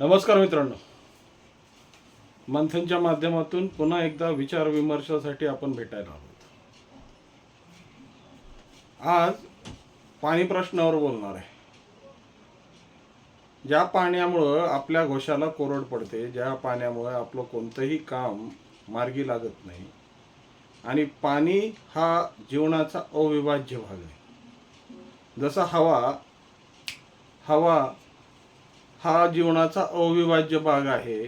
नमस्कार मित्रांनो. मंथनच्या माध्यमातून पुन्हा एकदा विचार विमर्शासाठी आपण भेटायला आहोत. आज पाणी प्रश्नावर बोलणार आहे. ज्या पाण्यामुळं आपल्या घोषाला कोरड पडते ज्या पाण्यामुळं आपलं कोणतंही काम मार्गी लागत नाही आणि पाणी हा जीवनाचा अविभाज्य भाग आहे. जसा हवा हवा हा जीवनाचा अविभाज्य भाग आहे.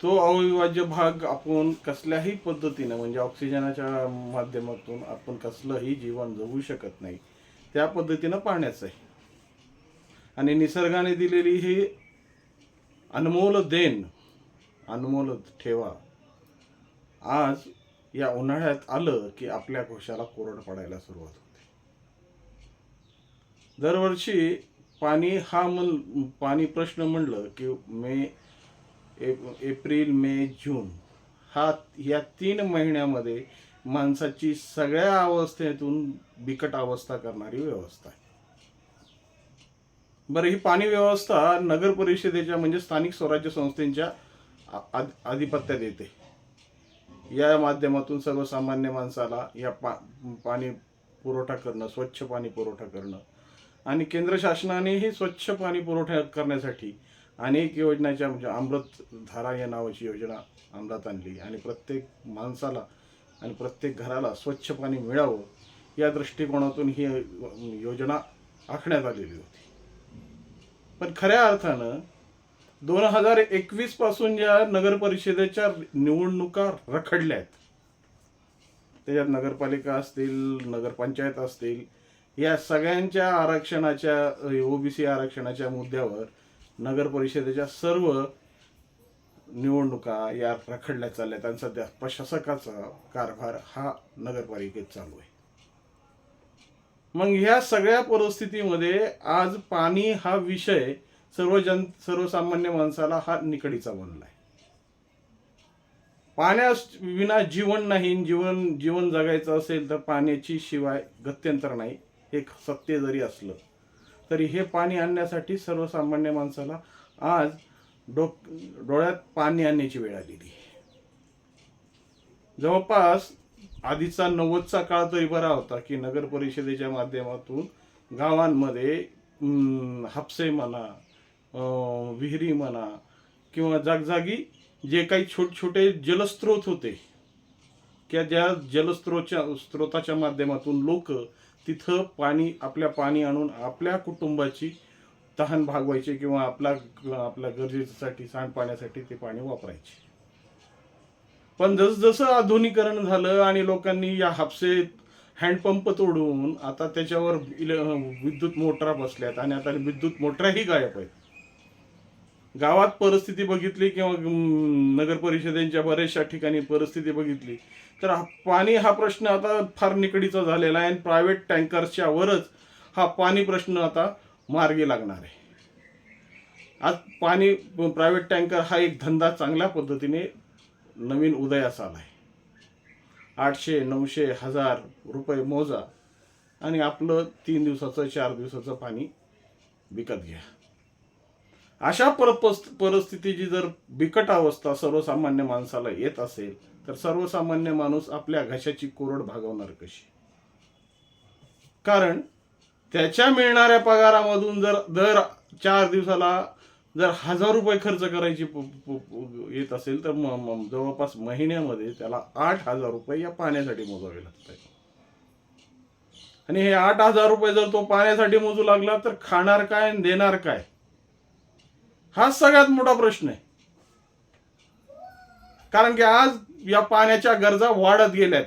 तो अविभाज्य भाग आपण कसल्याही पद्धतीनं म्हणजे ऑक्सिजनाच्या माध्यमातून आपण कसलंही जीवन जगू शकत नाही त्या पद्धतीनं पाहण्याचं आहे आणि निसर्गाने दिलेली ही अनमोल देण अनमोल ठेवा आज या उन्हाळ्यात आलं की आपल्या घोषाला कोरड पडायला सुरुवात होते. दरवर्षी पाणी हा म्हण पाणी प्रश्न म्हणलं की मे एप्रिल मे जून हा या तीन महिन्यामध्ये माणसाची सगळ्या अवस्थेतून बिकट अवस्था करणारी व्यवस्था आहे. बरं ही पाणी व्यवस्था नगर परिषदेच्या म्हणजे स्थानिक स्वराज्य संस्थेच्या आधिपत्यात येते. या माध्यमातून सर्वसामान्य माणसाला या पा पाणी पुरवठा करणं स्वच्छ पाणी पुरवठा करणं आणि केंद्र शासनानेही स्वच्छ पाणी पुरवठा करण्यासाठी अनेक योजनाच्या म्हणजे अमृतधारा या नावाची योजना अंमलात आणली आणि प्रत्येक माणसाला आणि प्रत्येक घराला स्वच्छ पाणी मिळावं या दृष्टिकोनातून ही योजना आखण्यात आलेली होती. पण खऱ्या अर्थानं दोन हजार एकवीसपासून ज्या नगर परिषदेच्या निवडणुका रखडल्या आहेत त्याच्यात नगरपालिका असतील नगरपंचायत असतील या सगळ्यांच्या आरक्षणाच्या ओबीसी आरक्षणाच्या मुद्द्यावर नगर परिषदेच्या सर्व निवडणुका या रखडल्या चालल्यात आणि सध्या प्रशासकाचा कारभार हा नगरपालिकेत चालू आहे. मग ह्या सगळ्या परिस्थितीमध्ये आज पाणी हा विषय सर्व जन सर्वसामान्य माणसाला हा निकडीचा बनलाय. पाण्यास विना जीवन नाही जीवन जीवन जगायचं असेल तर पाण्याची शिवाय गत्यंतर नाही. हे सत्य जरी असलं तरी हे पाणी आणण्यासाठी सर्वसामान्य माणसाला आज डोक डोळ्यात पाणी आणण्याची वेळ आलेली जवळपास आधीचा नव्वदचा काळ तरी बरा होता की नगर परिषदेच्या माध्यमातून गावांमध्ये हापसे म्हणा अं, विहिरी म्हणा किंवा जागजागी जे काही छोट छोटे जलस्रोत होते किंवा ज्या जलस्रोतच्या स्रोताच्या माध्यमातून लोक तिथं पाणी आपल्या पाणी आणून आपल्या कुटुंबाची तहान भागवायचे किंवा आपला आपल्या गरजेसाठी सांडपाण्यासाठी ते पाणी वापरायचे. पण जसजसं आधुनिकरण झालं आणि लोकांनी या हापसे हँडपंप तोडून आता त्याच्यावर इले- विद्युत मोटरा बसल्यात आणि आता विद्युत मोटराही गायब आहेत. गावात परिस्थिती बघितली किंवा नगर परिषदेच्या बऱ्याचशा ठिकाणी परिस्थिती बघितली तर पाणी हा प्रश्न आता फार निकडीचा झालेला आहे आणि प्रायव्हेट टँकर्सच्या वरच हा पाणी प्रश्न आता मार्गी लागणार आहे. आज पाणी प्रायव्हेट टँकर हा एक धंदा चांगल्या पद्धतीने नवीन उदयास आला आहे आठशे नऊशे हजार रुपये मोजा आणि आपलं तीन दिवसाचं चार दिवसाचं पाणी विकत घ्या. अशा पर परिस्थितीची जर बिकट अवस्था सर्वसामान्य माणसाला येत असेल तर सर्वसामान्य माणूस आपल्या घशाची कोरड भागवणार कशी? कारण त्याच्या मिळणाऱ्या पगारामधून जर दर चार दिवसाला जर हजार रुपये खर्च करायची येत असेल तर जवळपास महिन्यामध्ये त्याला आठ हजार रुपये या पाण्यासाठी मोजावे लागतात. आणि हे आठ हजार रुपये जर तो पाण्यासाठी मोजू लागला तर खाणार काय आणि देणार काय? हा सगळ्यात मोठा प्रश्न आहे. कारण की आज या पाण्याच्या गरजा वाढत गेल्यात.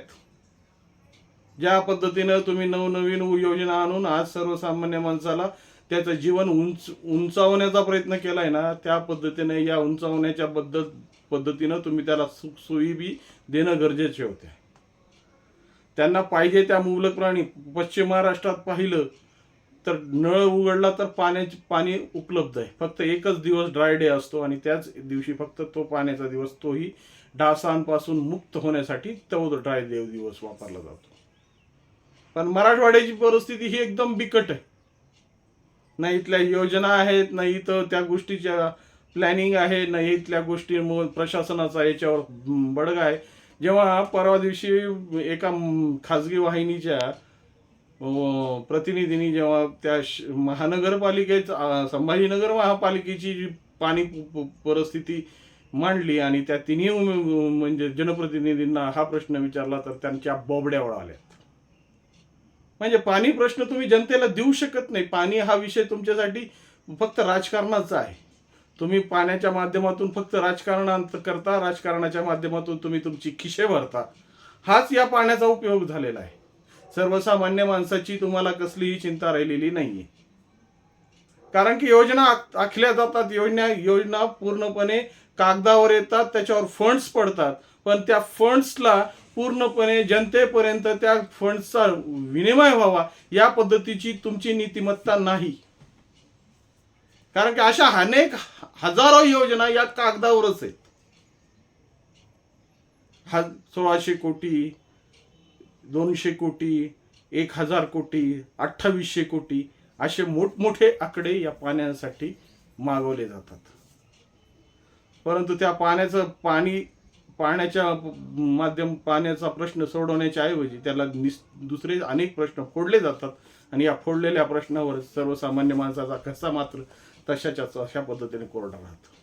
ज्या पद्धतीनं तुम्ही नवनवीन योजना आणून आज सर्वसामान्य माणसाला त्याचं जीवन उंच उंचावण्याचा प्रयत्न केलाय ना त्या पद्धतीने या उंचावण्याच्या पद्धत पद्धतीनं तुम्ही त्याला सुख सोयी बी देणं गरजेचे होते. त्यांना पाहिजे त्या मुबलक प्राणी पश्चिम महाराष्ट्रात पाहिलं तर नळ उघडला तर पाण्याची पाणी उपलब्ध आहे. फक्त एकच दिवस ड्राय डे असतो आणि त्याच दिवशी फक्त तो पाण्याचा दिवस तोही डासांपासून मुक्त होण्यासाठी तो ड्राय देव दिवस वापरला जातो. पण मराठवाड्याची परिस्थिती ही एकदम बिकट आहे. ना इथल्या योजना आहेत ना इथं त्या गोष्टीच्या प्लॅनिंग आहे ना इथल्या गोष्टी प्रशासनाचा याच्यावर बडगा आहे. जेव्हा परवा दिवशी एका खाजगी वाहिनीच्या प्रतिनिधींनी जेव्हा त्या महानगरपालिकेच संभाजीनगर महापालिकेची जी पाणी परिस्थिती मांडली आणि त्या तिन्ही म्हणजे जनप्रतिनिधींना हा प्रश्न विचारला तर त्यांच्या बोबड्या वळाल्या म्हणजे पाणी प्रश्न तुम्ही जनतेला देऊ शकत नाही. पाणी हा विषय तुमच्यासाठी फक्त राजकारणाचा आहे. तुम्ही पाण्याच्या माध्यमातून फक्त राजकारणांत करता राजकारणाच्या माध्यमातून तुम्ही तुमची खिशे भरता. हाच या पाण्याचा उपयोग झालेला आहे. सर्वसामान्य माणसाची तुम्हाला कसलीही चिंता राहिलेली नाहीये. कारण की योजना आखल्या जातात योजना योजना पूर्णपणे कागदावर येतात त्याच्यावर फंड्स पडतात. पण त्या फंड्सला पूर्णपणे जनतेपर्यंत त्या फंड्सचा विनिमय व्हावा या पद्धतीची तुमची नीतिमत्ता नाही. कारण की अशा अनेक हजारो योजना या कागदावरच आहेत. हा सोळाशे कोटी दोनशे कोटी एक हजार कोटी अठ्ठावीसशे कोटी असे मोठमोठे आकडे या पाण्यासाठी मागवले जातात. परंतु त्या पाण्याचं पाणी पाण्याच्या माध्यम पाण्याचा प्रश्न सोडवण्याच्या ऐवजी त्याला निस दुसरे अनेक प्रश्न फोडले जातात आणि या फोडलेल्या प्रश्नावर सर्वसामान्य माणसाचा कसा मात्र तशाच्या अशा पद्धतीने कोरडा राहतो.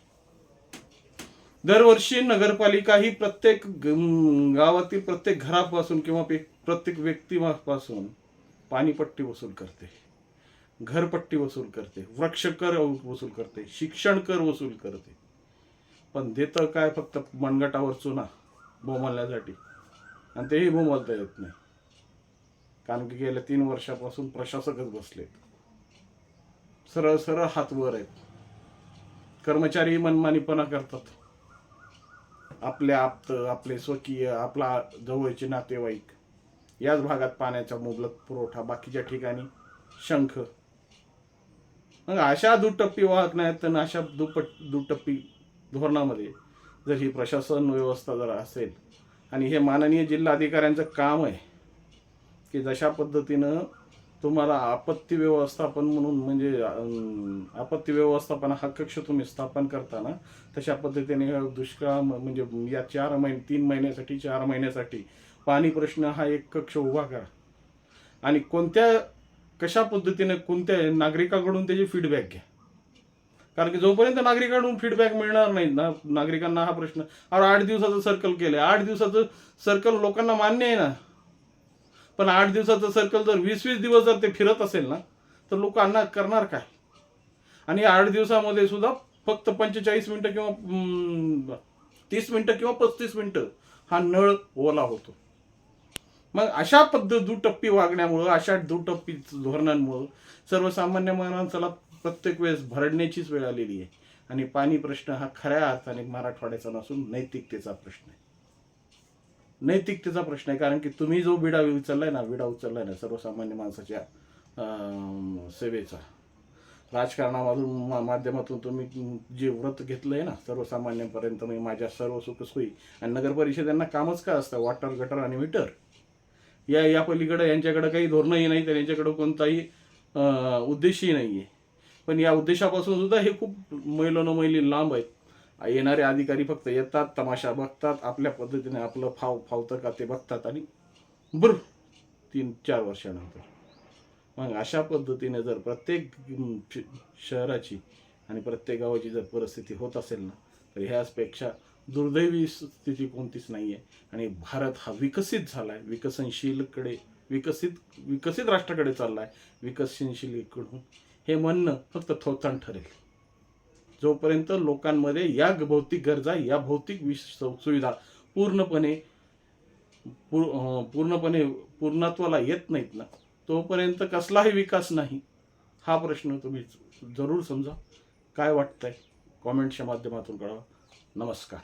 दरवर्षी नगरपालिका ही प्रत्येक ग- गावातील प्रत्येक घरापासून किंवा प्रत्येक व्यक्तीपासून पाणीपट्टी वसूल करते. घरपट्टी वसूल करते. वृक्ष कर वसूल करते. शिक्षण कर वसूल करते. पण देतं काय फक्त मनगटावर चुना बोमलण्यासाठी आणि तेही बोमलता येत नाही. कारण की गेल्या तीन वर्षापासून प्रशासकच बसलेत सरळ सरळ हात वर आहेत. कर्मचारी मनमानीपणा करतात. आपले आप्त आपले स्वकीय आपला जवळचे नातेवाईक. याच भागात पाण्याचा मुबलक पुरवठा बाकीच्या ठिकाणी. शंख. मग अशा दुटप्पी वाहक नाहीत तर अशा दुपट दुटप्पी धोरणामध्ये जर ही प्रशासन व्यवस्था जर असेल आणि हे माननीय जिल्हाधिकाऱ्यांचं काम आहे की जशा पद्धतीनं तुम्हाला आपत्ती व्यवस्थापन म्हणून म्हणजे आपत्ती व्यवस्थापन हा कक्ष तुम्ही स्थापन करताना तशा पद्धतीने दुष्काळ म्हणजे या चार महिने तीन महिन्यासाठी चार महिन्यासाठी पाणी प्रश्न हा एक कक्ष उभा करा. आणि कोणत्या कशा पद्धतीने कोणत्या नागरिकाकडून त्याची फीडबॅक घ्या. कारण की जोपर्यंत नागरिकांकडून फीडबॅक मिळणार नाही ना नागरिकांना हा प्रश्न अरे आठ दिवसाचं सर्कल केलं आठ दिवसाचं सर्कल लोकांना मान्य आहे ना. पण आठ दिवसाचं सर्कल जर वीस वीस दिवस जर ते फिरत असेल ना तर लोकांना करणार काय? आणि आठ दिवसामध्ये सुद्धा फक्त पंचेचाळीस मिनटं किंवा तीस मिनटं किंवा पस्तीस मिनटं हा नळ ओला होतो. मग अशा पद्धत दुटप्पी वागण्यामुळं अशा दुटप्पी धोरणांमुळं सर्वसामान्य माणसाला प्रत्येक वेळेस भरडण्याचीच वेळ आलेली आहे. आणि पाणी प्रश्न हा खऱ्या अर्थाने मराठवाड्याचा नसून नैतिकतेचा प्रश्न आहे. नैतिकतेचा प्रश्न आहे कारण की तुम्ही जो विडा उचललाय ना विडा उचललाय ना सर्वसामान्य माणसाच्या सेवेचा. राजकारणामधून मा- माध्यमातून तुम्ही जे व्रत घेतलंय ना सर्वसामान्यांपर्यंत मी माझ्या सर्व सुखसोयी आणि नगर परिषदांना कामच काय असतं? वॉटर गटर आणि मीटर या या पलीकडं यांच्याकडं काही धोरणही नाही तर यांच्याकडं कोणताही उद्देशही नाही आहे पण या उद्देशापासून सुद्धा हे खूप मैलोनमैली लांब आहेत. येणारे अधिकारी फक्त येतात तमाशा बघतात आपल्या पद्धतीने आपलं फाव फावतं का ते बघतात आणि बर तीन चार वर्षानंतर. मग अशा पद्धतीने जर प्रत्येक श- शहराची आणि प्रत्येक गावाची जर परिस्थिती होत असेल ना तर ह्याचपेक्षा दुर्दैवी स्थिती कोणतीच नाही आहे आणि भारत हा विकसित झाला आहे विकसनशीलकडे विकसित विकसित राष्ट्राकडे चालला आहे विकसनशीलकडून हे म्हणणं फक्त थोताण ठरेल. जोपर्यंत लोकांमध्ये या भौतिक गरजा या भौतिक विश सुविधा पूर्णपणे पूर- पूर्णपणे पूर्णत्वाला येत नाहीत ना तोपर्यंत कसलाही विकास नाही. हा प्रश्न तुम्ही जरूर समजा. काय वाटतंय? कॉमेंटच्या माध्यमातून कळवा. नमस्कार.